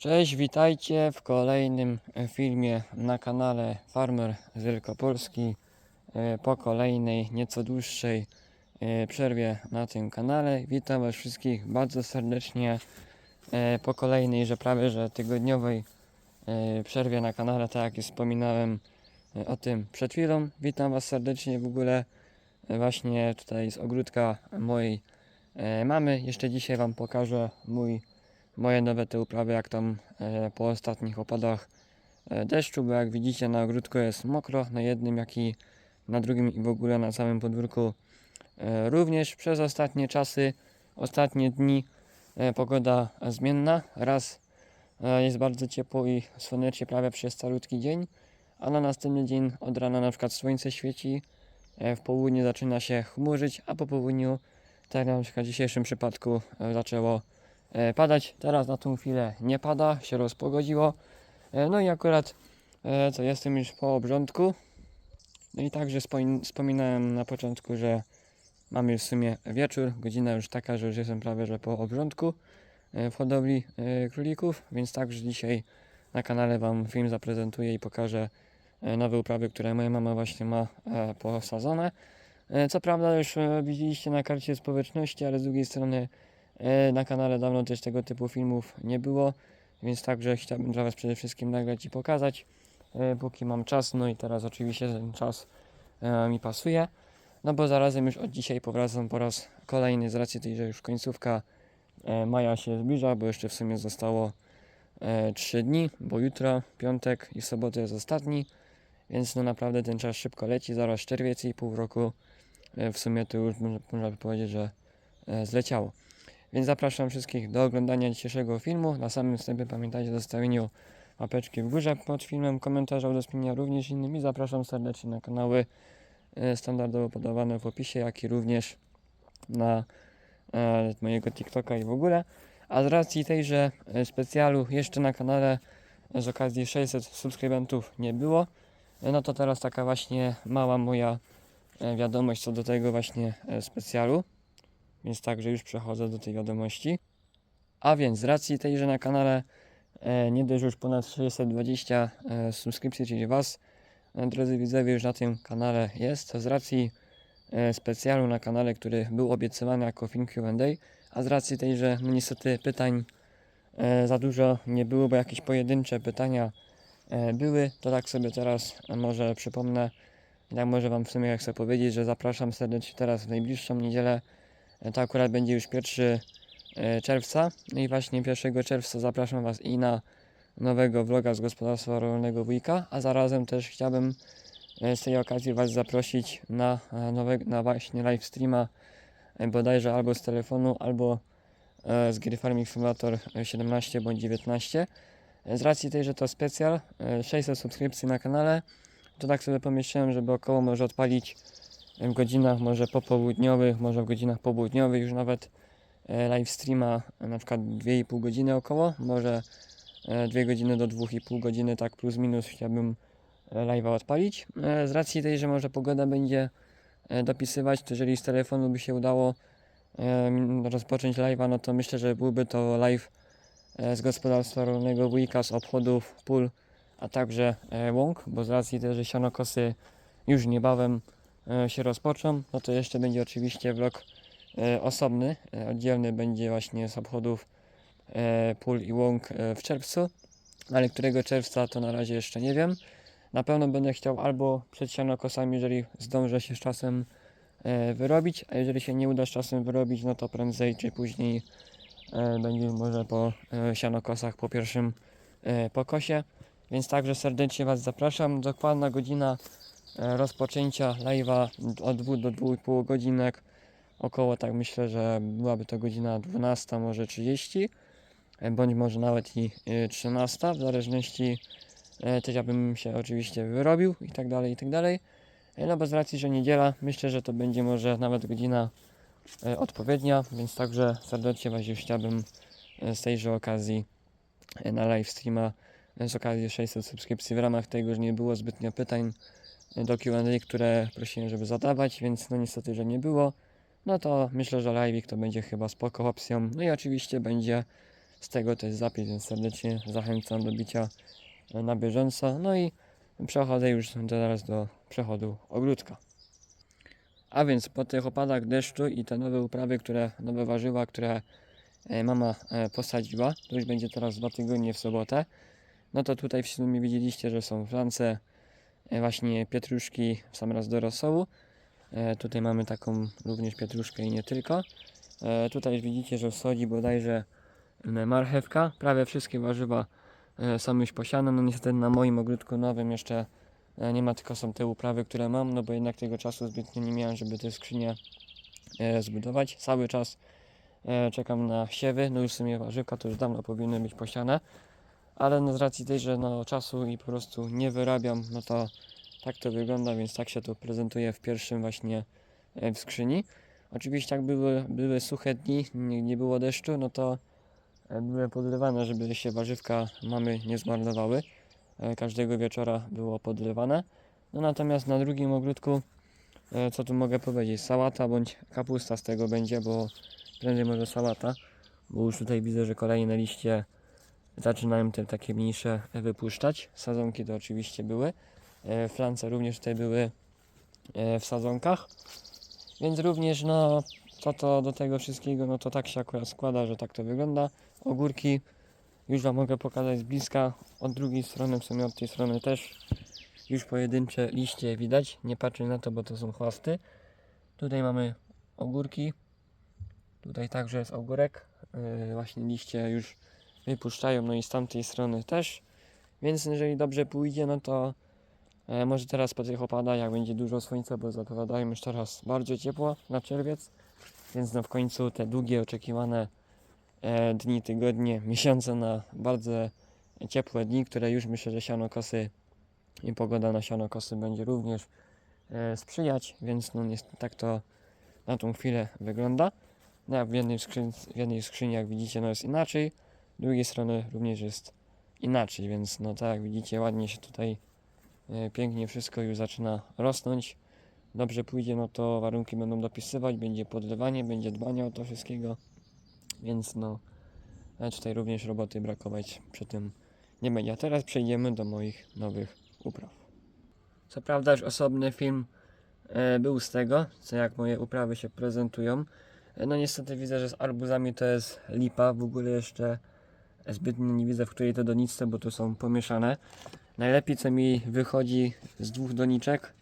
Cześć, witajcie w kolejnym e, filmie na kanale Farmer z Wielkopolski. E, Po kolejnej, nieco dłuższej e, przerwie na tym kanale. Witam Was wszystkich bardzo serdecznie po kolejnej, że prawie że tygodniowej przerwie na kanale, tak jak wspominałem o tym przed chwilą. Witam Was serdecznie w ogóle właśnie tutaj z ogródka mojej mamy. Jeszcze dzisiaj Wam pokażę mój moje nowe te uprawy, jak tam e, po ostatnich opadach e, deszczu, bo jak widzicie na ogródku jest mokro, na jednym jak i na drugim i w ogóle na całym podwórku e, również przez ostatnie czasy, ostatnie dni pogoda zmienna, raz jest bardzo ciepło i słonecznie prawie przez calutki dzień, a na następny dzień od rana na przykład słońce świeci, w południe zaczyna się chmurzyć, a po południu, tak na przykład w dzisiejszym przypadku zaczęło padać. Teraz na tą chwilę nie pada, się rozpogodziło. E, no i akurat e, co jestem już po obrządku. No i także spomin- wspominałem na początku, że mamy już w sumie wieczór, godzina już taka, że już jestem prawie że po obrządku e, w hodowli e, królików, więc także dzisiaj na kanale Wam film zaprezentuję i pokażę e, nowe uprawy, które moja mama właśnie ma e, posadzone. E, Co prawda już e, widzieliście na karcie społeczności, ale z drugiej strony E, Na kanale dawno też tego typu filmów nie było, więc także chciałbym dla Was przede wszystkim nagrać i pokazać, e, póki mam czas. No i teraz oczywiście ten czas e, mi pasuje. No bo zarazem już od dzisiaj powracam po raz kolejny z racji tej, że już końcówka e, maja się zbliża, bo jeszcze w sumie zostało e, 3 dni, bo jutro, piątek i sobotę jest ostatni, więc no naprawdę ten czas szybko leci, zaraz czerwiec i pół roku e, w sumie to już można, można by powiedzieć, że e, zleciało. Więc zapraszam wszystkich do oglądania dzisiejszego filmu. Na samym wstępie pamiętajcie o zostawieniu łapeczki w górze pod filmem, komentarza, udostępnienia również innym i zapraszam serdecznie na kanały e, standardowo podawane w opisie, jak i również na e, mojego TikToka i w ogóle. A z racji tej, że e, specjalu jeszcze na kanale z okazji 600 subskrybentów nie było, e, no to teraz taka właśnie mała moja e, wiadomość co do tego właśnie e, specjalu. Więc także już przechodzę do tej wiadomości. A więc z racji tej, że na kanale e, nie dość już ponad 620 e, subskrypcji, czyli Was, e, drodzy widzowie, już na tym kanale jest, z racji e, specjalu na kanale, który był obiecywany jako film Q&A, a z racji tej, że no niestety pytań e, za dużo nie było, bo jakieś pojedyncze pytania e, były, to tak sobie teraz e, może przypomnę, tak może Wam w sumie jak chcę powiedzieć, że zapraszam serdecznie teraz w najbliższą niedzielę to akurat będzie już 1 e, czerwca. No i właśnie 1 czerwca zapraszam Was i na nowego vloga z gospodarstwa rolnego wujka, a zarazem też chciałbym e, z tej okazji Was zaprosić na e, nowego, na właśnie live streama bodajże albo z telefonu, albo z gry Farming Simulator e, 17 bądź 19. E, Z racji tej, że to specjal, e, 600 subskrypcji na kanale, to tak sobie pomyślałem, żeby około może odpalić w godzinach może popołudniowych, może w godzinach południowych już nawet e, live streama e, na przykład 2,5 godziny około, może 2 godziny do 2,5 godziny, tak plus minus chciałbym e, live'a odpalić. E, Z racji tej, że może pogoda będzie e, dopisywać, to jeżeli z telefonu by się udało rozpocząć live'a, no to myślę, że byłby to live e, z gospodarstwa rolnego wujka, z obchodów pól, a także e, łąk, bo z racji tej, że sianokosy już niebawem e, się rozpoczną, no to jeszcze będzie oczywiście vlog e, osobny, e, oddzielny będzie właśnie z obchodów e, pól i łąk e, w czerwcu, ale którego czerwca to na razie jeszcze nie wiem. Na pewno będę chciał albo przed sianokosami, jeżeli zdążę się z czasem e, wyrobić, a jeżeli się nie uda z czasem wyrobić, no to prędzej czy później e, będzie może po e, sianokosach, po pierwszym e, pokosie. Więc także serdecznie Was zapraszam. Dokładna godzina e, rozpoczęcia live'a od 2 do 2,5 godzinek. Około tak myślę, że byłaby to godzina 12, może 30, e, bądź może nawet i e, 13, w zależności e, też abym się oczywiście wyrobił i tak dalej, i tak dalej. E, No bo z racji, że niedziela, myślę, że to będzie może nawet godzina e, odpowiednia, więc także serdecznie Was już chciałbym e, z tejże okazji e, na live streama e, z okazji 600 subskrypcji w ramach tego, że nie było zbytnio pytań e, do Q&A, które prosiłem, żeby zadawać, więc no niestety, że nie było. No to myślę, że live'ik to będzie chyba spoko opcją. No i oczywiście będzie z tego jest zapis, więc serdecznie zachęcam do bicia na bieżąco. No i przechodzę już teraz do przechodu ogródka. A więc po tych opadach deszczu i te nowe uprawy, które, nowe warzywa, które e, mama e, posadziła, to już będzie teraz dwa tygodnie w sobotę, no to tutaj w sumie widzieliście, że są flance, właśnie pietruszki w sam raz do rosołu. E, Tutaj mamy taką również pietruszkę i nie tylko. E, Tutaj już widzicie, że wschodzi bodajże marchewka. Prawie wszystkie warzywa e, są już posiane. No niestety na moim ogródku nowym jeszcze e, nie ma, tylko są te uprawy, które mam, no bo jednak tego czasu zbytnio nie miałem, żeby te skrzynie e, zbudować. Cały czas e, czekam na siewy, no już w sumie warzywka to już dawno powinny być posiane. Ale no z racji tej, że no czasu i po prostu nie wyrabiam, no to tak to wygląda, więc tak się to prezentuje w pierwszym właśnie e, w skrzyni. Oczywiście jak były, były suche dni, nie, było deszczu, no to e, były podlewane, żeby się warzywka mamy nie zmarnowały. E, Każdego wieczora było podlewane. No natomiast na drugim ogródku, co tu mogę powiedzieć, sałata bądź kapusta z tego będzie, bo prędzej może sałata, bo już tutaj widzę, że kolejne liście zaczynają te takie mniejsze wypuszczać. Sadzonki to oczywiście były. E, Flance również tutaj były e, w sadzonkach. Więc również no co to do tego wszystkiego, no to tak się akurat składa, że tak to wygląda. Ogórki już Wam mogę pokazać z bliska. Od drugiej strony, w sumie od tej strony też już pojedyncze liście widać. Nie patrzę na to, bo to są chwasty. Tutaj mamy ogórki. Tutaj także jest ogórek. Yy, właśnie liście już wypuszczają, no i z tamtej strony też. Więc jeżeli dobrze pójdzie, no to e, może teraz po tych opadach, będzie dużo słońca, bo zapowiadają już teraz bardzo ciepło na czerwiec, więc no w końcu te długie oczekiwane e, dni, tygodnie, miesiące na bardzo ciepłe dni, które już myślę, że sianokosy i pogoda na sianokosy będzie również e, sprzyjać, więc no niestety tak to na tą chwilę wygląda. No w jednej, skrzyn, w jednej skrzyni, jak widzicie, no jest inaczej, drugiej strony również jest inaczej, więc no tak jak widzicie, ładnie się tutaj e, pięknie wszystko już zaczyna rosnąć. Dobrze pójdzie, no to warunki będą dopisywać, będzie podlewanie, będzie dbanie o to wszystkiego, więc no tutaj również roboty brakować przy tym nie będzie. A teraz przejdziemy do moich nowych upraw. Co prawda już osobny film e, był z tego, co jak moje uprawy się prezentują. E, no niestety widzę, że z arbuzami to jest lipa, w ogóle jeszcze zbytnio nie widzę w której to doniczce, bo tu są pomieszane. Najlepiej co mi wychodzi z dwóch doniczek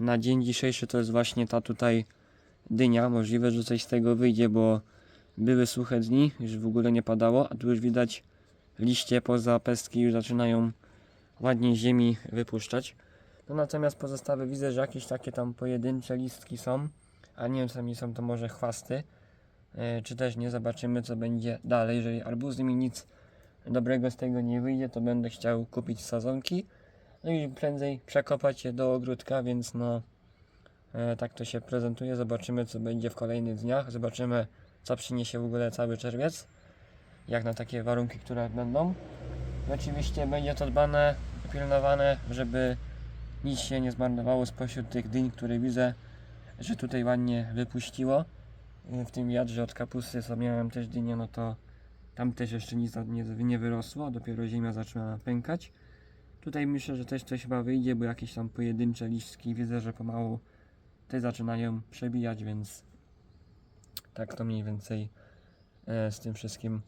na dzień dzisiejszy to jest właśnie ta tutaj dynia. Możliwe, że coś z tego wyjdzie, bo były suche dni, już w ogóle nie padało, a tu już widać liście poza pestki już zaczynają ładnie ziemi wypuszczać. No natomiast pozostałe widzę, że jakieś takie tam pojedyncze listki są, a nie wiem co mi są to może chwasty, czy też nie zobaczymy co będzie dalej. Jeżeli arbuzy mi nic dobrego z tego nie wyjdzie, to będę chciał kupić sadzonki, no i prędzej przekopać je do ogródka, więc no e, tak to się prezentuje. Zobaczymy co będzie w kolejnych dniach, zobaczymy co przyniesie w ogóle cały czerwiec, jak na takie warunki, które będą. I oczywiście będzie to dbane, pilnowane, żeby nic się nie zmarnowało spośród tych dyń, które widzę, że tutaj ładnie wypuściło. W tym wiatrze od kapusty, co miałem też dynię, no to tam też jeszcze nic nie, nie wyrosło, dopiero ziemia zaczyna pękać. Tutaj myślę, że też coś chyba wyjdzie, bo jakieś tam pojedyncze liściki widzę, że pomału te zaczynają przebijać, więc tak to mniej więcej e, z tym wszystkim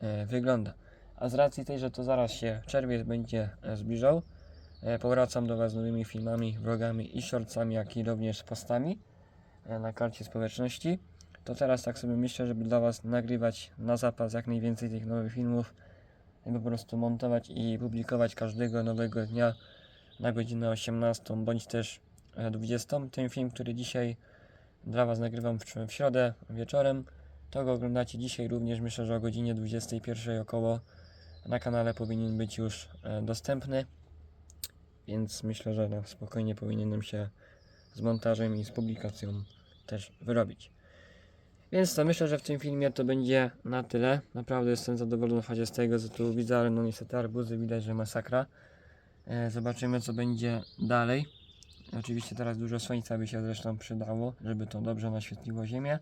e, wygląda. A z racji tej, że to zaraz się czerwiec będzie e, zbliżał, powracam do Was z nowymi filmami, vlogami i shortsami, jak i również postami na karcie społeczności. To teraz tak sobie myślę, żeby dla Was nagrywać na zapas jak najwięcej tych nowych filmów i po prostu montować i publikować każdego nowego dnia na godzinę 18 bądź też e, 20. Ten film, który dzisiaj dla Was nagrywam w, w środę wieczorem, to go oglądacie dzisiaj również, myślę, że o godzinie 21 około na kanale powinien być już e, dostępny, więc myślę, że spokojnie powinienem się z montażem i z publikacją też wyrobić. Więc to myślę, że w tym filmie to będzie na tyle. Naprawdę jestem zadowolony chociaż z tego, co tu widzę, ale no niestety arbuzy widać, że masakra. E, zobaczymy, co będzie dalej. Oczywiście teraz dużo słońca by się zresztą przydało, żeby to dobrze naświetliło ziemię.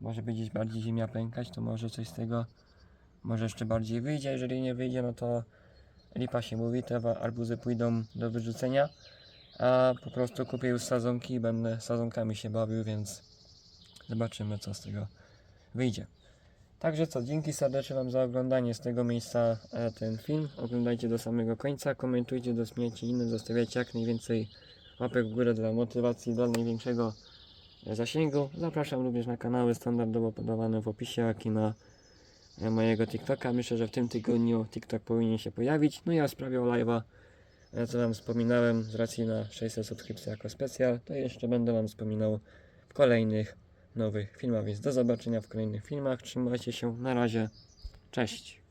Może będzie bardziej ziemia pękać, to może coś z tego może jeszcze bardziej wyjdzie. Jeżeli nie wyjdzie, no to lipa się mówi, te arbuzy pójdą do wyrzucenia. A po prostu kupię już sadzonki i będę sadzonkami się bawił, więc zobaczymy co z tego wyjdzie. Także co, dzięki serdecznie Wam za oglądanie z tego miejsca e, ten film. Oglądajcie do samego końca, komentujcie, doceniajcie innym, zostawiajcie jak najwięcej łapek w górę dla motywacji, dla największego e, zasięgu. Zapraszam również na kanały standardowo podawane w opisie, jak i na e, mojego TikToka. Myślę, że w tym tygodniu TikTok powinien się pojawić. No i a w sprawie o live'a, co Wam wspominałem, z racji na 600 subskrypcji jako specjal, to jeszcze będę Wam wspominał w kolejnych nowych filmach, więc do zobaczenia w kolejnych filmach. Trzymajcie się, na razie, cześć.